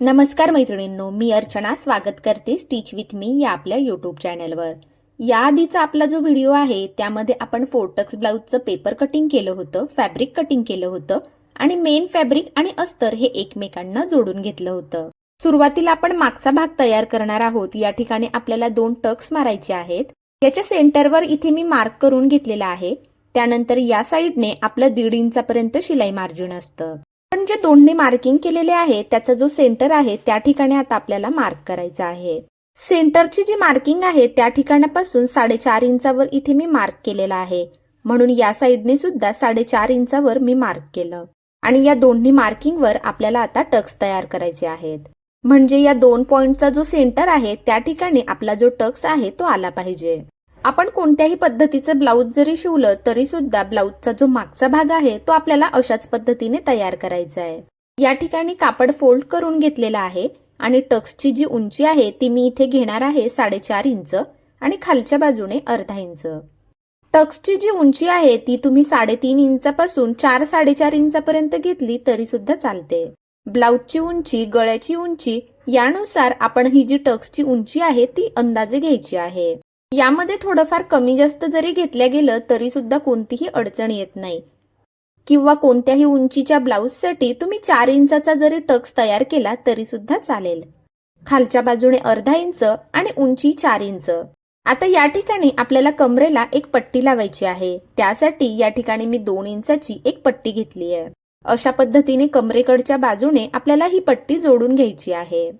नमस्कार मैत्रिणींनो मी अर्चना स्वागत करते स्टिच विथ मी या आपल्या यूट्यूब चॅनलवर याआधीचा आपला जो व्हिडिओ आहे त्यामध्ये आपण फोर्टक्स ब्लाऊजचं पेपर कटिंग केलं होतं फॅब्रिक कटिंग केलं होतं आणि मेन फॅब्रिक आणि अस्तर हे एकमेकांना जोडून घेतलं होतं. सुरुवातीला आपण मागचा भाग तयार करणार आहोत या ठिकाणी आपल्याला दोन टक्स मारायचे आहेत. याच्या सेंटरवर इथे मी मार्क करून घेतलेला आहे. त्यानंतर या साईडने आपलं दीड इंचापर्यंत शिलाई मार्जिन असतं. आपण जे दोन्ही मार्किंग केलेले आहे त्याचा जो सेंटर आहे त्या ठिकाणी आता आपल्याला मार्क करायचा आहे. सेंटरची जी मार्किंग आहे त्या ठिकाणापासून साडेचार इंचावर इथे मी मार्क केलेला आहे. म्हणून या साईडने सुद्धा साडेचार इंचावर मी मार्क केलं. आणि या दोन्ही मार्किंगवर आपल्याला आता टक्स तयार करायचे आहेत. म्हणजे या दोन पॉइंटचा जो सेंटर आहे त्या ठिकाणी आपला जो टक्स आहे तो आला पाहिजे. आपण कोणत्याही पद्धतीचं ब्लाऊज जरी शिवलं तरी सुद्धा ब्लाऊजचा जो मागचा भाग आहे तो आपल्याला अशाच पद्धतीने तयार करायचा आहे. या ठिकाणी कापड फोल्ड करून घेतलेला आहे आणि टक्सची जी उंची आहे ती मी इथे घेणार आहे साडेचार इंच आणि खालच्या बाजूने अर्धा इंच. टक्सची जी उंची आहे ती तुम्ही साडेतीन इंचापासून चार साडेचार इंचापर्यंत घेतली तरी सुद्धा चालते. ब्लाऊजची उंची गळ्याची उंची यानुसार आपण ही जी टक्सची उंची आहे ती अंदाजे घ्यायची आहे. यामध्ये थोडंफार कमी जास्त जरी घेतल्या गेलं तरी सुद्धा कोणतीही अडचण येत नाही. किंवा कोणत्याही उंचीच्या ब्लाऊजसाठी तुम्ही चार इंचाचा जरी टक्स तयार केला तरी सुद्धा चालेल. खालच्या बाजूने अर्धा इंच आणि उंची चार इंच. आता या ठिकाणी आपल्याला कमरेला एक पट्टी लावायची आहे. त्यासाठी या ठिकाणी मी दोन इंचाची एक पट्टी घेतली आहे अशा पद्धतीने कमरेकडच्या बाजूने आपल्याला ही पट्टी जोडून घ्यायची आहे.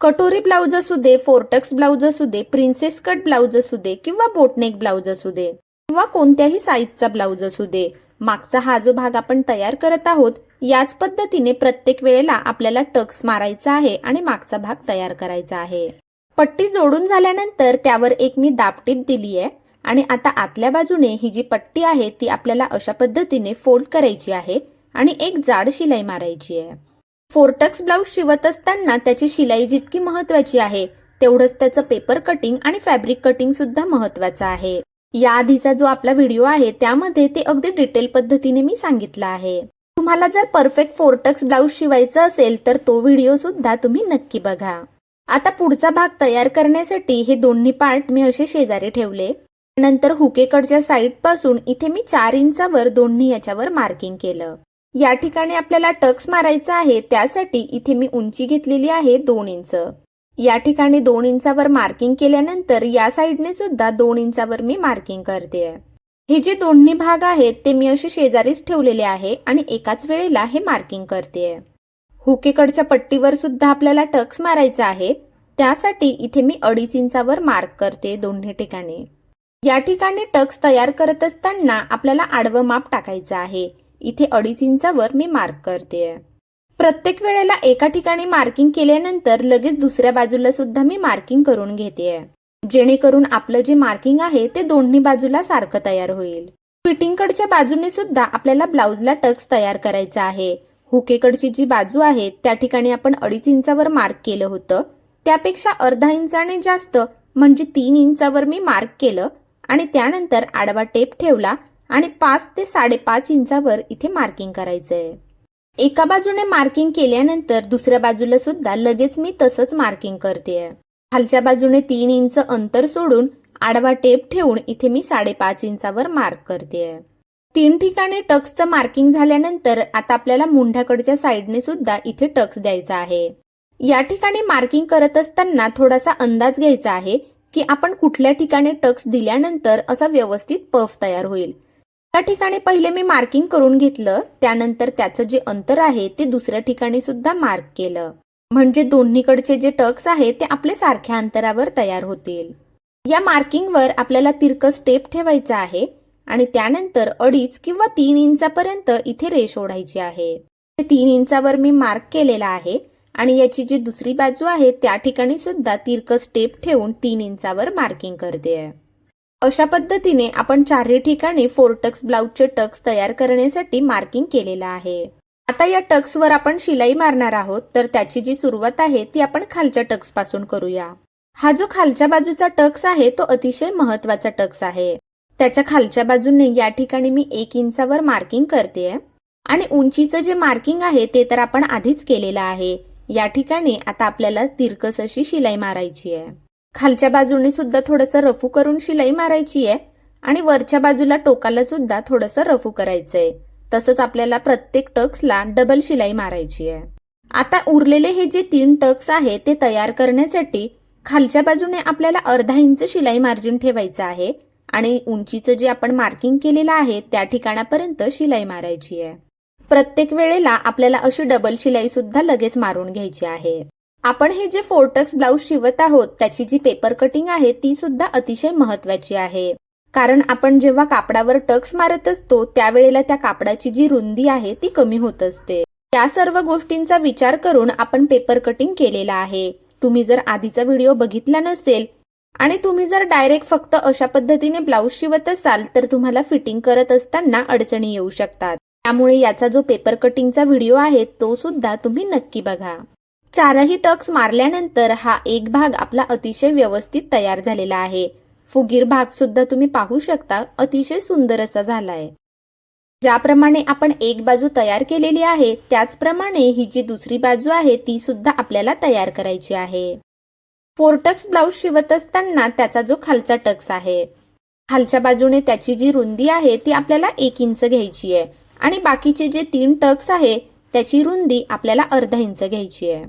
कटोरी ब्लाऊज असू दे फोर्टक्स ब्लाऊज असू दे प्रिन्सेस कट ब्लाऊज असू दे किंवा बोटनेक ब्लाऊज असू दे किंवा कोणत्याही साईजचा ब्लाऊज असू दे मागचा हा जो भाग आपण तयार करत आहोत याच पद्धतीने प्रत्येक वेळेला आपल्याला टक्स मारायचा आहे आणि मागचा भाग तयार करायचा आहे. पट्टी जोडून झाल्यानंतर त्यावर एक मी दाबटीप दिली आहे आणि आता आतल्या बाजूने ही जी पट्टी आहे ती आपल्याला अशा पद्धतीने फोल्ड करायची आहे आणि एक जाड शिलाई मारायची आहे. फोर्टक्स ब्लाऊज शिवत असताना त्याची शिलाई जितकी महत्वाची आहे तेवढंच त्याचं पेपर कटिंग आणि फॅब्रिक कटिंग सुद्धा महत्वाचं आहे. या आधीचा जो आपला व्हिडिओ आहे त्यामध्ये ते अगदी डिटेल पद्धतीने मी सांगितलं आहे. तुम्हाला जर परफेक्ट फोर्टक्स ब्लाऊज शिवायचं असेल तर तो व्हिडिओ सुद्धा तुम्ही नक्की बघा. आता पुढचा भाग तयार करण्यासाठी हे दोन्ही पार्ट मी असे शेजारी ठेवले. नंतर हुकेकडच्या साईडपासून इथे मी चार इंचावर दोन्ही याच्यावर मार्किंग केलं. या ठिकाणी आपल्याला टक्स मारायचा आहे त्यासाठी इथे मी उंची घेतलेली आहे दोन इंच. या ठिकाणी दोन इंचावर मार्किंग केल्यानंतर या साईडने सुद्धा दोन इंचावर मी मार्किंग करते. हे जे दोन्ही भाग आहेत ते मी असे शेजारीच ठेवलेले आहे आणि एकाच वेळेला हे मार्किंग करते. हुकेकडच्या पट्टीवर सुद्धा आपल्याला टक्स मारायचा आहे त्यासाठी इथे मी अडीच इंचावर मार्क करते दोन्ही ठिकाणी. या ठिकाणी टक्स तयार करत असताना आपल्याला आडवं माप टाकायचं आहे. इथे अडीच इंचावर मी मार्क करते. प्रत्येक वेळेला एका ठिकाणी मार्किंग केल्यानंतर लगेच दुसऱ्या बाजूला सुद्धा मी मार्किंग करून घेते. जेणेकरून आपलं जे मार्किंग आहे ते दोन्ही बाजूला सारखं तयार होईल. फिटिंगकडच्या बाजूने सुद्धा आपल्याला ब्लाऊजला टक्स तयार करायचा आहे. हुकेकडची जी बाजू आहे त्या ठिकाणी आपण अडीच इंचावर मार्क केलं होतं. त्यापेक्षा अर्धा इंचाने जास्त म्हणजे तीन इंचावर मी मार्क केलं आणि त्यानंतर आडवा टेप ठेवला आणि पाच ते साडेपाच इंचावर इथे मार्किंग करायचं आहे एका बाजूने मार्किंग केल्यानंतर दुसऱ्या बाजूला सुद्धा लगेच मी तसंच मार्किंग करते. खालच्या बाजूने तीन इंच अंतर सोडून आडवा टेप ठेवून इथे मी साडेपाच इंचावर मार्क करते. तीन ठिकाणी टक्सचं मार्किंग झाल्यानंतर आता आपल्याला मुंढ्याकडच्या साईडने सुद्धा इथे टक्स द्यायचा आहे. या ठिकाणी मार्किंग करत असताना थोडासा अंदाज घ्यायचा आहे की आपण कुठल्या ठिकाणी टक्स दिल्यानंतर असा व्यवस्थित पफ तयार होईल. त्या ठिकाणी पहिले मी मार्किंग करून घेतलं. त्यानंतर त्याचं जे अंतर आहे ते दुसऱ्या ठिकाणी सुद्धा मार्क केलं. म्हणजे दोन्हीकडचे जे टक्स आहेत ते आपले सारख्या अंतरावर तयार होतील. या मार्किंगवर आपल्याला तिरकस स्टेप ठेवायचा आहे आणि त्यानंतर अडीच किंवा तीन इंचापर्यंत इथे रेष ओढायची आहे. तीन इंचावर मी मार्क केलेला आहे आणि याची जी दुसरी बाजू आहे त्या ठिकाणी सुद्धा तिरकस स्टेप ठेवून तीन इंचावर मार्किंग करते. अशा पद्धतीने आपण चारही ठिकाणी फोर्टक्स ब्लाऊजचे टक्स तयार करण्यासाठी मार्किंग केलेलं आहे. आता या टक्सवर आपण शिलाई मारणार आहोत तर त्याची जी सुरुवात आहे ती आपण खालच्या टक्सपासून करूया. हा जो खालच्या बाजूचा टक्स आहे तो अतिशय महत्त्वाचा टक्स आहे. त्याच्या खालच्या बाजूने या ठिकाणी मी एक इंचावर मार्किंग करते आणि उंचीचं जे मार्किंग आहे ते तर आपण आधीच केलेलं आहे. या ठिकाणी आता आपल्याला तिरकस अशी शिलाई मारायची आहे. खालच्या बाजूने सुद्धा थोडंसं रफू करून शिलाई मारायची आहे आणि वरच्या बाजूला टोकाला सुद्धा थोडंसं रफू करायचं आहे तसंच आपल्याला प्रत्येक टक्सला डबल शिलाई मारायची आहे. आता उरलेले हे जे तीन टक्स आहे ते तयार करण्यासाठी खालच्या बाजूने आपल्याला अर्धा इंच शिलाई मार्जिन ठेवायचं आहे आणि उंचीचं जे आपण मार्किंग केलेलं आहे त्या ठिकाणापर्यंत शिलाई मारायची आहे. प्रत्येक वेळेला आपल्याला अशी डबल शिलाई सुद्धा लगेच मारून घ्यायची आहे. आपण हे जे फोरटक्स ब्लाऊज शिवत आहोत त्याची जी पेपर कटिंग आहे ती सुद्धा अतिशय महत्वाची आहे. कारण आपण जेव्हा कापडावर टक्स मारत असतो त्यावेळेला त्या कापडाची जी रुंदी आहे ती कमी होत असते. या सर्व गोष्टींचा विचार करून आपण पेपर कटिंग केलेला आहे. तुम्ही जर आधीचा व्हिडिओ बघितला नसेल आणि तुम्ही जर डायरेक्ट फक्त अशा पद्धतीने ब्लाऊज शिवत असाल तर तुम्हाला फिटिंग करत असताना अडचणी येऊ शकतात. त्यामुळे याचा जो पेपर कटिंगचा व्हिडिओ आहे तो सुद्धा तुम्ही नक्की बघा. चारही टक्स मारल्यानंतर हा एक भाग आपला अतिशय व्यवस्थित तयार झालेला आहे. फुगीर भाग सुद्धा तुम्ही पाहू शकता अतिशय सुंदर असा झालाय. ज्याप्रमाणे आपण एक बाजू तयार केलेली आहे त्याचप्रमाणे ही जी दुसरी बाजू आहे ती सुद्धा आपल्याला तयार करायची आहे. फोर टक्स ब्लाऊज शिवत असताना त्याचा जो खालचा टक्स आहे खालच्या बाजूने त्याची जी रुंदी आहे ती आपल्याला एक इंच घ्यायची आहे. आणि बाकीचे जे तीन टक्स आहे त्याची रुंदी आपल्याला अर्धा इंच घ्यायची आहे.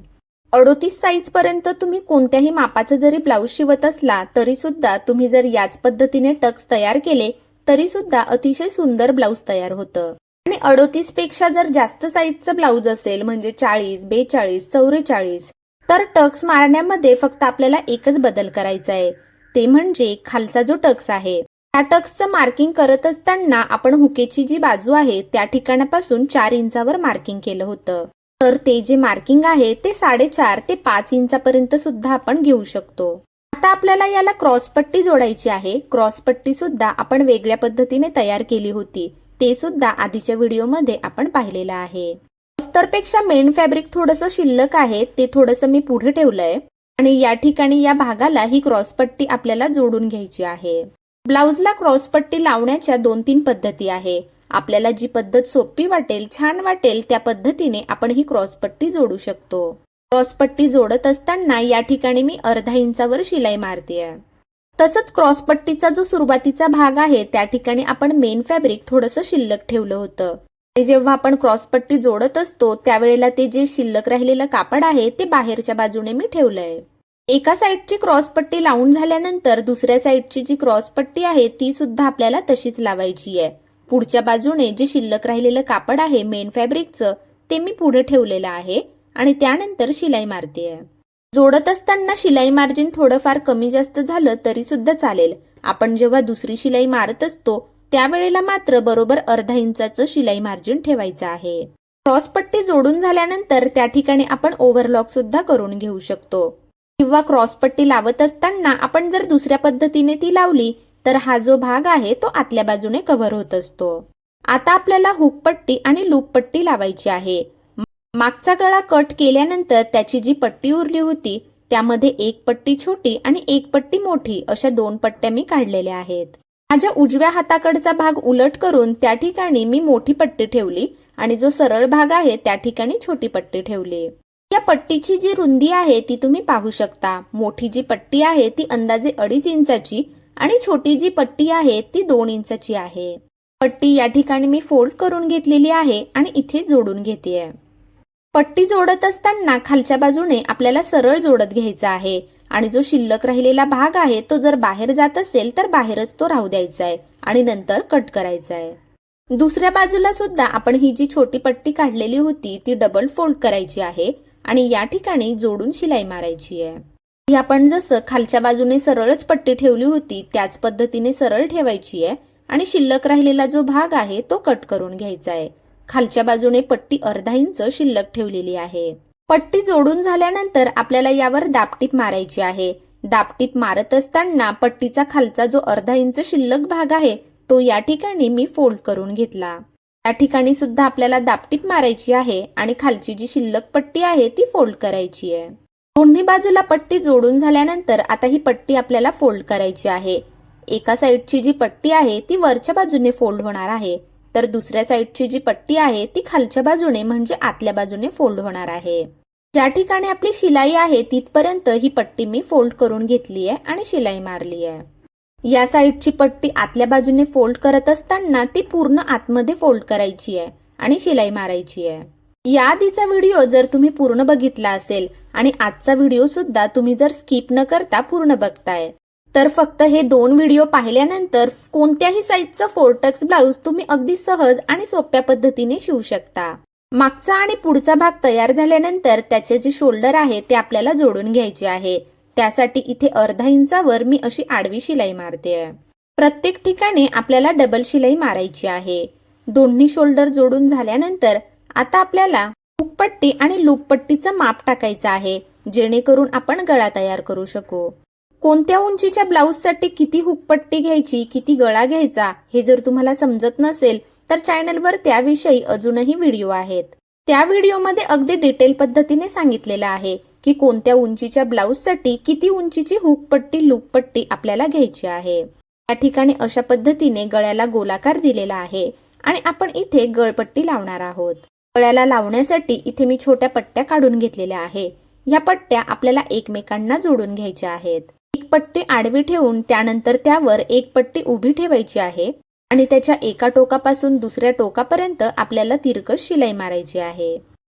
अडोतीस साईज पर्यंत तुम्ही कोणत्याही मापाचं जरी ब्लाऊज शिवत असला तरी सुद्धा तुम्ही जर याच पद्धतीने टक्स तयार केले तरी सुद्धा अतिशय सुंदर ब्लाऊज तयार होतं. आणि अडोतीसपेक्षा जर जास्त साईजचं ब्लाऊज असेल म्हणजे चाळीस बेचाळीस चौवेचाळीस तर टक्स मारण्यामध्ये फक्त आपल्याला एकच बदल करायचा आहे. ते म्हणजे खालचा जो टक्स आहे त्या टक्सचं मार्किंग करत असताना आपण हुकेची जी बाजू आहे त्या ठिकाणापासून चार इंचावर मार्किंग केलं होतं. तर ते जे मार्किंग आहे ते साडेचार ते पाच इंचापर्यंत सुद्धा आपण घेऊ शकतो. आता आपल्याला याला क्रॉसपट्टी जोडायची आहे. क्रॉसपट्टी सुद्धा आपण वेगळ्या पद्धतीने तयार केली होती. ते सुद्धा आधीच्या व्हिडिओमध्ये आपण पाहिलेलं आहे. अस्तरपेक्षा मेन फॅब्रिक थोडंसं शिल्लक आहे ते थोडंसं मी पुढे ठेवलंय. आणि या ठिकाणी या भागाला ही क्रॉसपट्टी आपल्याला जोडून घ्यायची आहे. ब्लाऊजला क्रॉसपट्टी लावण्याच्या दोन तीन पद्धती आहे. आपल्याला जी पद्धत सोपी वाटेल छान वाटेल त्या पद्धतीने आपण ही क्रॉसपट्टी जोडू शकतो. क्रॉसपट्टी जोडत असताना या ठिकाणी मी अर्धा इंचावर शिलाई मारते तसंच क्रॉसपट्टीचा जो सुरुवातीचा भाग आहे त्या ठिकाणी आपण मेन फॅब्रिक थोडंसं शिल्लक ठेवलं होतं. आणि जेव्हा आपण क्रॉसपट्टी जोडत असतो त्यावेळेला ते जे शिल्लक राहिलेलं कापड आहे ते बाहेरच्या बाजूने मी ठेवलंय. एका साईडची क्रॉसपट्टी लावून झाल्यानंतर दुसऱ्या साईडची जी क्रॉसपट्टी आहे ती सुद्धा आपल्याला तशीच लावायची आहे. पुढच्या बाजूने जे शिल्लक राहिलेलं कापड आहे मेन फॅब्रिकचं ते मी पुढे ठेवलेलं आहे आणि त्यानंतर शिलाई मारते. जोडत असताना शिलाई मार्जिन थोडंफार कमी जास्त झालं तरी सुद्धा चालेल. आपण जेव्हा दुसरी शिलाई मारत असतो त्यावेळेला मात्र बरोबर अर्धा इंचाचं शिलाई मार्जिन ठेवायचं आहे. क्रॉसपट्टी जोडून झाल्यानंतर त्या ठिकाणी आपण ओव्हरलॉक सुद्धा करून घेऊ शकतो. किंवा क्रॉसपट्टी लावत असताना आपण जर दुसऱ्या पद्धतीने ती लावली तर हा जो भाग आहे तो आतल्या बाजूने कव्हर होत असतो. आता आपल्याला हुकपट्टी आणि लूपपट्टी लावायची आहे. मागचा गळा कट केल्यानंतर त्याची जी पट्टी उरली होती त्यामध्ये एक पट्टी छोटी आणि एक पट्टी मोठी अशा दोन पट्ट्या मी काढलेल्या आहेत. माझ्या उजव्या हाताकडचा भाग उलट करून त्या ठिकाणी मी मोठी पट्टी ठेवली आणि जो सरळ भाग आहे त्या ठिकाणी छोटी पट्टी ठेवली. या पट्टीची जी रुंदी आहे ती तुम्ही पाहू शकता. मोठी जी पट्टी आहे ती अंदाजे अडीच इंचाची आणि छोटी जी पट्टी आहे ती दोन इंचाची आहे. पट्टी या ठिकाणी मी फोल्ड करून घेतलेली आहे आणि इथे जोडून घेते पट्टी जोडत असताना खालच्या बाजूने आपल्याला सरळ जोडत घ्यायचा आहे आणि जो शिल्लक राहिलेला भाग आहे तो जर बाहेर जात असेल तर बाहेरच तो राहू द्यायचा आहे आणि नंतर कट करायचा आहे दुसऱ्या बाजूला सुद्धा आपण ही जी छोटी पट्टी काढलेली होती ती डबल फोल्ड करायची आहे आणि या ठिकाणी जोडून शिलाई मारायची आहे ही आपण जसं खालच्या बाजूने सरळच पट्टी ठेवली होती त्याच पद्धतीने सरळ ठेवायची आहे आणि शिल्लक राहिलेला जो भाग आहे तो कट करून घ्यायचा आहे. खालच्या बाजूने पट्टी अर्धा इंच शिल्लक ठेवलेली आहे. पट्टी जोडून झाल्यानंतर आपल्याला यावर दापटीप मारायची आहे. दापटीप मारत असताना पट्टीचा खालचा जो अर्धा इंच शिल्लक भाग आहे तो या ठिकाणी मी फोल्ड करून घेतला. या ठिकाणी सुद्धा आपल्याला दापटीप मारायची आहे आणि खालची जी शिल्लक पट्टी आहे ती फोल्ड करायची आहे. दोन्ही बाजूला पट्टी जोडून झाल्यानंतर आता ही पट्टी आपल्याला फोल्ड करायची आहे. एका साईडची जी पट्टी आहे ती वरच्या बाजूने फोल्ड होणार आहे. तर दुसऱ्या साईडची जी पट्टी आहे ती खालच्या बाजूने म्हणजे आतल्या बाजूने फोल्ड होणार आहे. ज्या ठिकाणी आपली शिलाई आहे तिथपर्यंत ही पट्टी मी फोल्ड करून घेतली आहे आणि शिलाई मारली आहे. या साईडची पट्टी आतल्या बाजूने फोल्ड करत असताना ती पूर्ण आतमध्ये फोल्ड करायची आहे आणि शिलाई मारायची आहे. याआधीचा व्हिडिओ जर तुम्ही पूर्ण बघितला असेल आणि आजचा व्हिडिओ सुद्धा तुम्ही जर स्किप न करता पूर्ण बघताय तर फक्त हे दोन व्हिडिओ पाहिल्यानंतर कोणत्याही साईजचं फोरटक्स ब्लाऊज तुम्ही अगदी सहज आणि सोप्या पद्धतीने शिवू शकता. मागचा आणि पुढचा भाग तयार झाल्यानंतर त्याचे जे शोल्डर आहे ते आपल्याला जोडून घ्यायचे आहे. त्यासाठी इथे अर्धा इंचावर मी अशी आडवी शिलाई मारते. प्रत्येक ठिकाणी आपल्याला डबल शिलाई मारायची आहे. दोन्ही शोल्डर जोडून झाल्यानंतर आता आपल्याला हुकपट्टी आणि लूपपट्टीचं माप टाकायचं आहे जेणेकरून आपण गळा तयार करू शकू. कोणत्या उंचीच्या ब्लाऊजसाठी किती हुकपट्टी घ्यायची किती गळा घ्यायचा हे जर तुम्हाला समजत नसेल तर चॅनलवर त्याविषयी अजूनही व्हिडिओ आहेत. त्या व्हिडिओमध्ये अगदी डिटेल पद्धतीने सांगितलेलं आहे की कोणत्या उंचीच्या ब्लाऊजसाठी किती उंचीची हुकपट्टी लूपपट्टी आपल्याला घ्यायची आहे. या ठिकाणी अशा पद्धतीने गळ्याला गोलाकार दिलेला आहे आणि आपण इथे गळपट्टी लावणार आहोत. गळ्याला लावण्यासाठी इथे मी छोट्या पट्ट्या काढून घेतलेल्या आहे. ह्या पट्ट्या आपल्याला एकमेकांना जोडून घ्यायच्या आहेत. एक पट्टी आडवी ठेवून त्यानंतर त्यावर एक पट्टी उभी ठेवायची आहे आणि त्याच्या एका टोकापासून दुसऱ्या टोकापर्यंत आपल्याला तिरकस शिलाई मारायची आहे.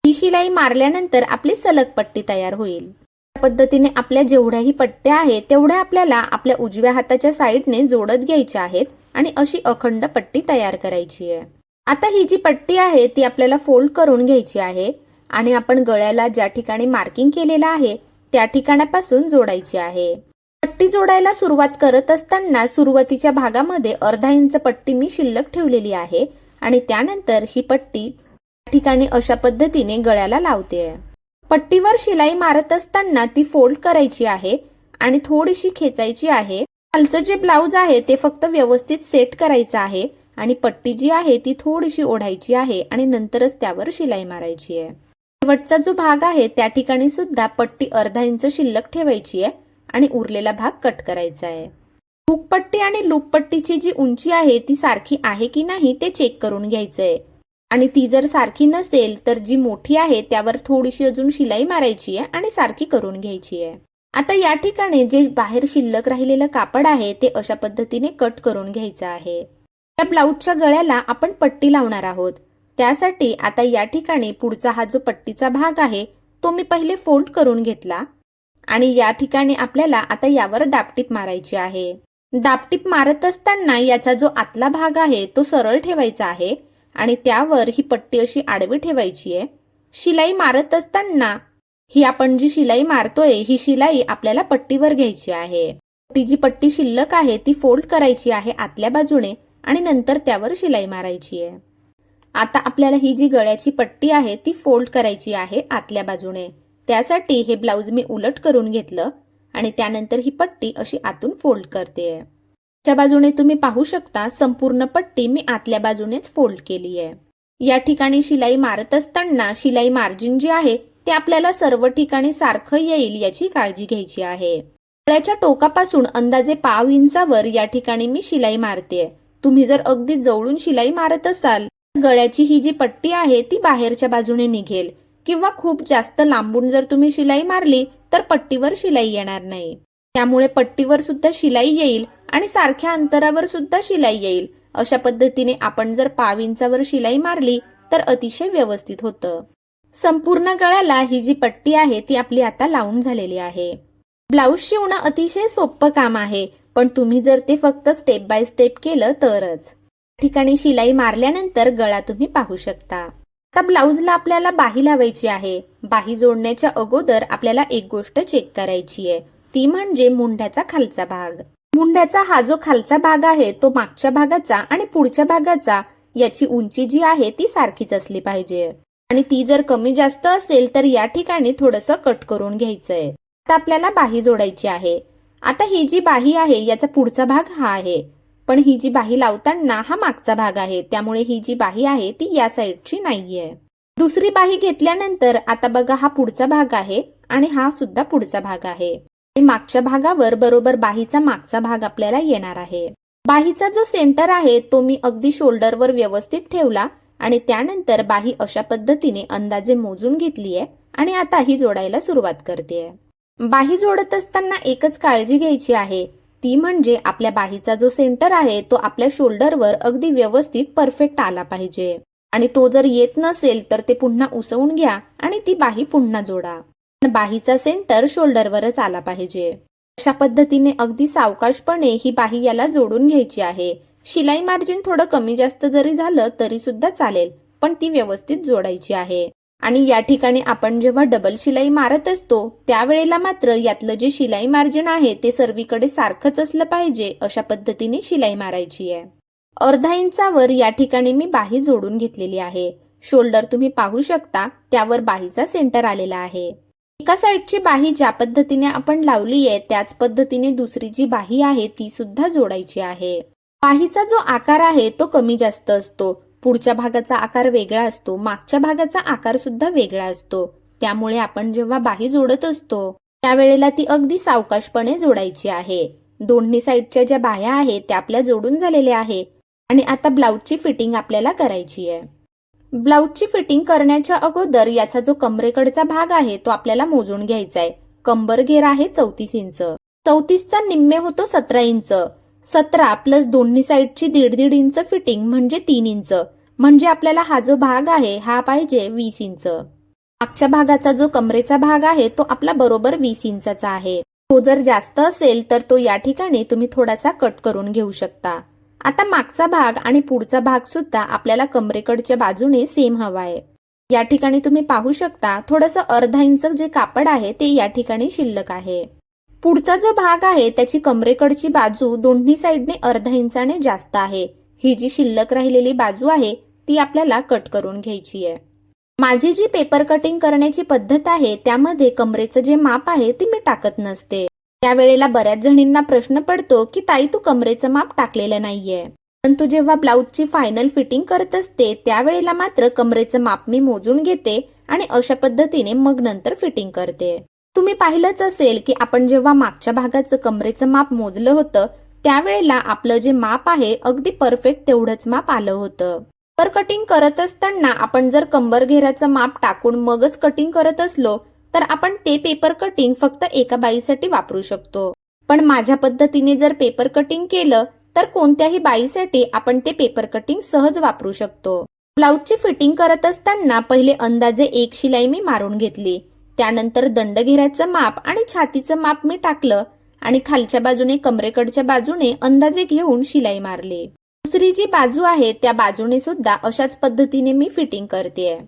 ही शिलाई मारल्यानंतर आपली सलग पट्टी तयार होईल. त्या पद्धतीने आपल्या जेवढ्याही पट्ट्या आहेत तेवढ्या आपल्याला आपल्या उजव्या हाताच्या साईडने जोडत घ्यायच्या आहेत आणि अशी अखंड पट्टी तयार करायची आहे. आता ही जी पट्टी आहे ती आपल्याला फोल्ड करून घ्यायची आहे आणि आपण गळ्याला ज्या ठिकाणी मार्किंग केलेलं आहे त्या ठिकाणापासून जोडायची आहे. पट्टी जोडायला सुरुवात करत असताना सुरुवातीच्या भागामध्ये अर्धा इंच पट्टी मी शिल्लक ठेवलेली आहे आणि त्यानंतर ही पट्टी ठिकाणी अशा पद्धतीने गळ्याला लावते. पट्टीवर शिलाई मारत असताना ती फोल्ड करायची आहे आणि थोडीशी खेचायची आहे. खालचं जे ब्लाऊज आहे ते फक्त व्यवस्थित सेट करायचं आहे. आणि पट्टी जी आहे ती थोडीशी ओढायची आहे आणि नंतरच त्यावर शिलाई मारायची आहे. शेवटचा जो भाग आहे त्या ठिकाणी सुद्धा पट्टी अर्धा इंच शिल्लक ठेवायची आहे आणि उरलेला भाग कट करायचा आहे. हुकपट्टी आणि लूपपट्टीची जी उंची आहे ती सारखी आहे की नाही ते चेक करून घ्यायचं आहे. आणि ती जर सारखी नसेल तर जी मोठी आहे त्यावर थोडीशी अजून शिलाई मारायची आहे आणि सारखी करून घ्यायची आहे. आता या ठिकाणी जे बाहेर शिल्लक राहिलेलं कापड आहे ते अशा पद्धतीने कट करून घ्यायचं आहे. या ब्लाऊजच्या गळ्याला आपण पट्टी लावणार आहोत. त्यासाठी आता या ठिकाणी पुढचा हा जो पट्टीचा भाग आहे तो मी पहिले फोल्ड करून घेतला. आणि या ठिकाणी आपल्याला आता यावर दापटीप मारायची आहे. दापटीप मारत असताना याचा जो आतला भाग आहे तो सरळ ठेवायचा आहे आणि त्यावर ही पट्टी अशी आडवी ठेवायची आहे. शिलाई मारत असताना ही आपण जी शिलाई मारतोय ही शिलाई आपल्याला पट्टीवर घ्यायची आहे. ती जी पट्टी शिल्लक आहे ती फोल्ड करायची आहे आतल्या बाजूने. आणि नंतर त्यावर शिलाई मारायची आहे. आता आपल्याला ही जी गळ्याची पट्टी आहे ती फोल्ड करायची आहे आतल्या बाजूने. त्यासाठी हे ब्लाऊज मी उलट करून घेतलं आणि त्यानंतर ही पट्टी अशी आतून फोल्ड करते. च्या बाजूने तुम्ही पाहू शकता संपूर्ण पट्टी मी आतल्या बाजूनेच फोल्ड केली आहे. या ठिकाणी शिलाई मारत असताना शिलाई मार्जिन जे आहे ते आपल्याला सर्व ठिकाणी सारखं येईल याची काळजी घ्यायची आहे. गळ्याच्या टोकापासून अंदाजे पाव इंचावर या ठिकाणी मी शिलाई मारते. तुम्ही जर अगदी जवळून शिलाई मारत असाल गळ्याची ही जी पट्टी आहे ती बाहेरच्या बाजूने निघेल. किंवा खूप जास्त लांबून जर तुम्ही शिलाई मारली तर पट्टीवर शिलाई येणार नाही. त्यामुळे पट्टीवर सुद्धा शिलाई येईल आणि सारख्या अंतरावर सुद्धा शिलाई येईल. अशा पद्धतीने आपण जर पाव इंचावर शिलाई मारली तर अतिशय व्यवस्थित होतं. संपूर्ण गळ्याला ही जी पट्टी आहे ती आपली आता लावून झालेली आहे. ब्लाऊज शिवणं अतिशय सोपं काम आहे. पण तुम्ही जर ते फक्त स्टेप बाय स्टेप केलं तरच. ठिकाणी शिलाई मारल्यानंतर गळा तुम्ही पाहू शकता. आता ब्लाऊजला आपल्याला बाही लावायची आहे. बाही जोडण्याच्या अगोदर आपल्याला एक गोष्ट चेक करायची आहे. ती म्हणजे मुंड्याचा खालचा भाग. मुंड्याचा हा जो खालचा भाग आहे तो मागच्या भागाचा आणि पुढच्या भागाचा याची उंची जी आहे ती सारखीच असली पाहिजे. आणि ती जर कमी जास्त असेल तर या ठिकाणी थोडंसं कट करून घ्यायचंय. आता आपल्याला बाही जोडायची आहे. आता ही जी बाही आहे याचा पुढचा भाग हा आहे. पण ही जी बाही लावताना हा मागचा भाग आहे. त्यामुळे ही जी बाही आहे ती या साईडची नाहीये. दुसरी बाही घेतल्यानंतर आता बघा हा पुढचा भाग आहे आणि हा सुद्धा पुढचा भाग आहे. आणि मागच्या भागावर बरोबर बाहीचा मागचा भाग आपल्याला येणार आहे. बाहीचा जो सेंटर आहे तो मी अगदी शोल्डरवर व्यवस्थित ठेवला आणि त्यानंतर बाही अशा पद्धतीने अंदाजे मोजून घेतली आहे आणि आता ही जोडायला सुरुवात करते बाही जोडत असताना एकच काळजी घ्यायची आहे. ती म्हणजे आपल्या बाहीचा जो सेंटर आहे तो आपल्या शोल्डरवर अगदी व्यवस्थित परफेक्ट आला पाहिजे. आणि तो जर येत नसेल तर ते पुन्हा उसवून घ्या आणि ती बाही पुन्हा जोडा. पण बाहीचा सेंटर शोल्डरवरच आला पाहिजे. अशा पद्धतीने अगदी सावकाशपणे ही बाही याला जोडून घ्यायची आहे. शिलाई मार्जिन थोडं कमी जास्त जरी झालं तरी सुद्धा चालेल पण ती व्यवस्थित जोडायची आहे. आणि या ठिकाणी आपण जेव्हा डबल शिलाई मारत असतो त्यावेळेला मात्र यातलं जे शिलाई मार्जिन आहे ते सर्वीकडे सारखंच असलं पाहिजे अशा पद्धतीने शिलाई मारायची आहे. अर्धा इंचावर या ठिकाणी मी बाही जोडून घेतलेली आहे. शोल्डर तुम्ही पाहू शकता त्यावर बाहीचा सेंटर आलेला आहे. एका साईडची बाही ज्या पद्धतीने आपण लावली आहे त्याच पद्धतीने दुसरी जी बाही आहे ती सुद्धा जोडायची आहे. बाहीचा जो आकार आहे तो कमी जास्त असतो. पुढच्या भागाचा आकार वेगळा असतो मागच्या भागाचा आकार सुद्धा वेगळा असतो. त्यामुळे आपण जेव्हा बाही जोडत असतो त्यावेळेला ती अगदी सावकाशपणे जोडायची आहे. दोन्ही साईडच्या ज्या बाह्या आहेत त्या आपल्या जोडून झालेल्या आहे. आणि आता ब्लाऊजची फिटिंग आपल्याला करायची आहे. ब्लाऊजची फिटिंग करण्याच्या अगोदर याचा जो कमरेकडचा भाग आहे तो आपल्याला मोजून घ्यायचा आहे कंबर घेर आहे चौतीस इंच. चौतीसचा निम्मे होतो सतरा इंच. सतरा प्लस दोन्ही साईडची दीड दीड इंच फिटिंग म्हणजे तीन इंच. म्हणजे आपल्याला हा जो भाग आहे हा पाहिजे वीस इंच. मागच्या भागाचा जो कमरेचा भाग आहे तो आपला बरोबर वीस इंचाचा आहे. तो जर जास्त असेल तर तो या ठिकाणी तुम्ही थोडासा कट करून घेऊ शकता. आता मागचा भाग आणि पुढचा भाग सुद्धा आपल्याला कमरेकडच्या बाजूने सेम हवा आहे या ठिकाणी तुम्ही पाहू शकता थोडंसं अर्धा इंच जे कापड आहे ते या ठिकाणी शिल्लक आहे. पुढचा जो भाग आहे त्याची कमरेकडची बाजू दोन्ही साईडने अर्धा इंचाने जास्त आहे. ही जी शिल्लक राहिलेली बाजू आहे ती आपल्याला कट करून घ्यायची आहे. माझी जी पेपर कटिंग करण्याची पद्धत आहे त्यामध्ये कमरेचं जे माप आहे ते मी टाकत नसते. त्यावेळेला बऱ्याच जणींना प्रश्न पडतो की ताई तू कमरेचं माप टाकलेलं नाहीये. परंतु जेव्हा ब्लाऊजची फायनल फिटिंग करत असते त्यावेळेला मात्र कमरेचं माप मी मोजून घेते आणि अशा पद्धतीने मग नंतर फिटिंग करते. तुम्ही पाहिलंच असेल की आपण जेव्हा मागच्या भागाचं कमरेचं माप मोजलं होतं त्यावेळेला आपलं जे माप आहे अगदी परफेक्ट तेवढंच माप आलं होतं. पर कटिंग करत असताना आपण जर कंबर घेराचं माप टाकून मगच कटिंग करत असलो तर आपण ते पेपर कटिंग फक्त एका बाईसाठी वापरू शकतो. पण माझ्या पद्धतीने जर पेपर कटिंग केलं तर कोणत्याही बाईसाठी आपण ते पेपर कटिंग सहज वापरू शकतो. ब्लाऊजची फिटिंग करत असताना पहिले अंदाजे एक शिलाई मी मारून घेतली. त्यानंतर दंडघेऱ्याचं माप आणि छातीचं माप मी टाकलं आणि खालच्या बाजूने कमरेकडच्या बाजूने अंदाजे घेऊन शिलाई मारली. दुसरी जी बाजू आहे त्या बाजूने सुद्धा अशाच पद्धतीने मी फिटिंग करते.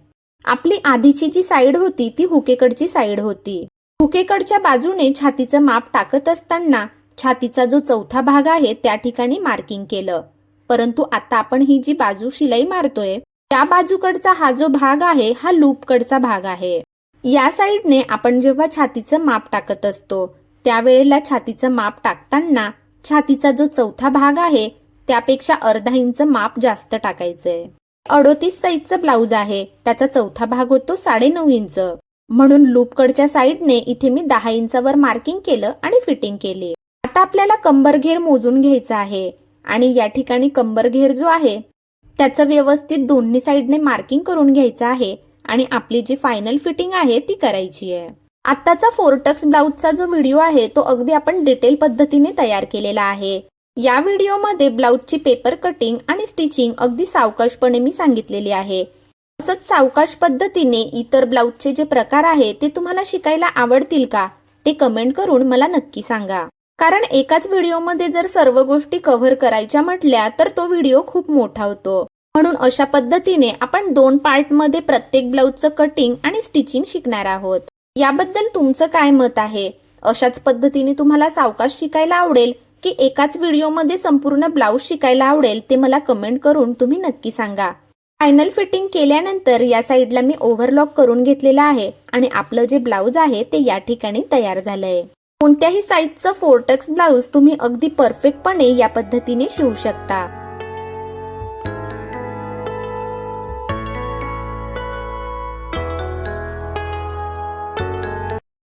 आपली आधीची जी साईड होती ती हुकेकडची साईड होती. हुकेकडच्या बाजूने छातीचं माप टाकत असताना छातीचा जो चौथा भाग आहे त्या ठिकाणी मार्किंग केलं. परंतु आता आपण ही जी बाजू शिलाई मारतोय त्या बाजूकडचा हा जो भाग आहे हा लूपकडचा भाग आहे. या साईडने आपण जेव्हा छातीचं माप टाकत असतो त्यावेळेला छातीचं माप टाकताना छातीचा जो चौथा भाग आहे त्यापेक्षा अर्धा इंच माप जास्त टाकायचंय. अडोतीस साईजचं ब्लाऊज आहे त्याचा चौथा भाग होतो साडेनऊ इंच. म्हणून लूपकडच्या साईडने इथे मी दहा इंचावर मार्किंग केलं आणि फिटिंग केली. आता आपल्याला कंबर घेर मोजून घ्यायचा आहे आणि या ठिकाणी कंबर घेर जो आहे त्याचं व्यवस्थित दोन्ही साईडने मार्किंग करून घ्यायचं आहे. आणि आपली जी फायनल फिटिंग आहे ती करायची आहे. आत्ताचा फोरटक्स ब्लाऊजचा जो व्हिडिओ आहे तो अगदी आपण डिटेल पद्धतीने तयार केलेला आहे. या व्हिडिओमध्ये ब्लाऊजची पेपर कटिंग आणि स्टिचिंग अगदी सावकाशपणे मी सांगितलेली आहे. तसंच सावकाश पद्धतीने इतर ब्लाऊजचे जे प्रकार आहे ते तुम्हाला शिकायला आवडतील का ते कमेंट करून मला नक्की सांगा. कारण एकाच व्हिडिओमध्ये जर सर्व गोष्टी कव्हर करायच्या म्हटल्या तर तो व्हिडिओ खूप मोठा होतो. म्हणून अशा पद्धतीने आपण दोन पार्टमध्ये प्रत्येक ब्लाऊजचं कटिंग आणि स्टिचिंग शिकणार आहोत. याबद्दल तुमचं काय मत आहे? अशाच पद्धतीने तुम्हाला सावकाश शिकायला आवडेल की एकाच व्हिडिओमध्ये संपूर्ण ब्लाऊज शिकायला आवडेल ते मला कमेंट करून तुम्ही नक्की सांगा. फायनल फिटिंग केल्यानंतर या साईडला मी ओव्हरलॉक करून घेतलेला आहे आणि आपलं जे ब्लाऊज आहे ते या ठिकाणी तयार झालंय. कोणत्याही साईजचं फोरटक्स ब्लाऊज तुम्ही अगदी परफेक्टपणे या पद्धतीने शिवू शकता.